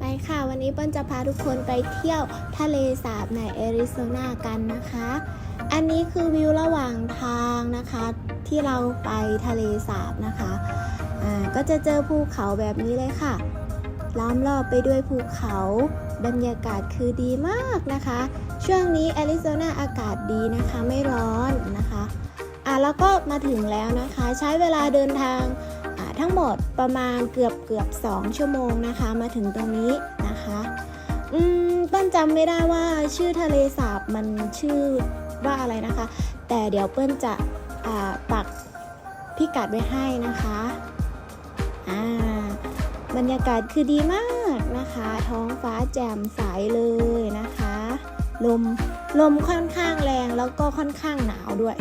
ไปค่ะ วันนี้เปิ้ลจะพาทุกคนไปเที่ยวทะเลสาบในแอริโซนากันนะคะ อันนี้คือวิวระหว่างทางนะคะ ที่เราไปทะเลสาบนะคะอ่าก็จะเจอภูเขาแบบนี้เลยค่ะ ล้อมรอบไปด้วยภูเขาบรรยากาศคือดีมากนะคะ ช่วงนี้แอริโซนาอากาศดีนะคะไม่ร้อนนะคะอะแล้วก็มาถึงแล้วนะคะ ใช้เวลาเดินทาง ทั้งหมดประมาณเกือบเกือบ2ชั่วโมงนะคะ มาถึงตรงนี้นะคะอืมเปิ้ลจำไม่ได้ว่าชื่อทะเลสาบมันชื่อว่าอะไรนะคะ แต่เดี๋ยวเปิ้ลจะอ่าปักพิกัดไว้ให้นะคะอ่าบรรยากาศคือดีมากนะคะ ท้องฟ้าแจ่มใสเลยนะคะ ลมลมค่อนข้างแรงแล้วก็ค่อนข้างหนาวด้วย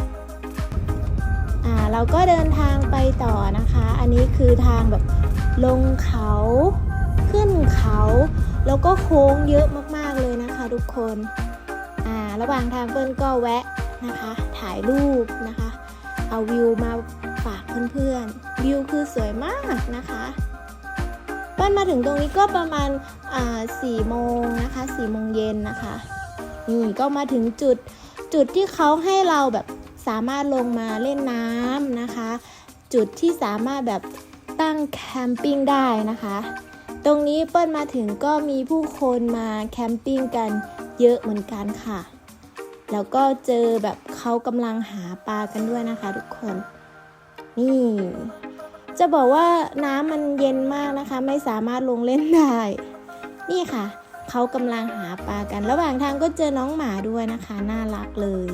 อ่าเราก็เดินทางไปต่อนะคะ อันนี้คือทางแบบลงเขาขึ้นเขา แล้วก็โค้งเยอะมากๆเลยนะคะทุกคนอ่าระหว่างทางเปิ้ลก็แวะนะคะ ถ่ายรูปนะคะ เอาวิวมาฝากเพื่อนๆ วิวคือสวยมากนะคะเปิ้ลมาถึงตรงนี้ก็ประมาณอ่าสี่โมงนะคะสี่โมงเย็นนะคะ นี่ก็มาถึงจุดจุดที่เขาให้เราแบบ สามารถลงมาเล่นน้ำนะคะ จุดที่สามารถแบบตั้งแคมปิ้งได้นะคะ ตรงนี้เปิ้ลมาถึงก็มีผู้คนมาแคมปิ้งกันเยอะเหมือนกันค่ะ แล้วก็เจอแบบเขากำลังหาปลากันด้วยนะคะ ทุกคน นี่ จะบอกว่าน้ำมันเย็นมากนะคะ ไม่สามารถลงเล่นได้ นี่ค่ะเขากำลังหาปลากัน ระหว่างทางก็เจอน้องหมาด้วยนะคะ น่ารักเลย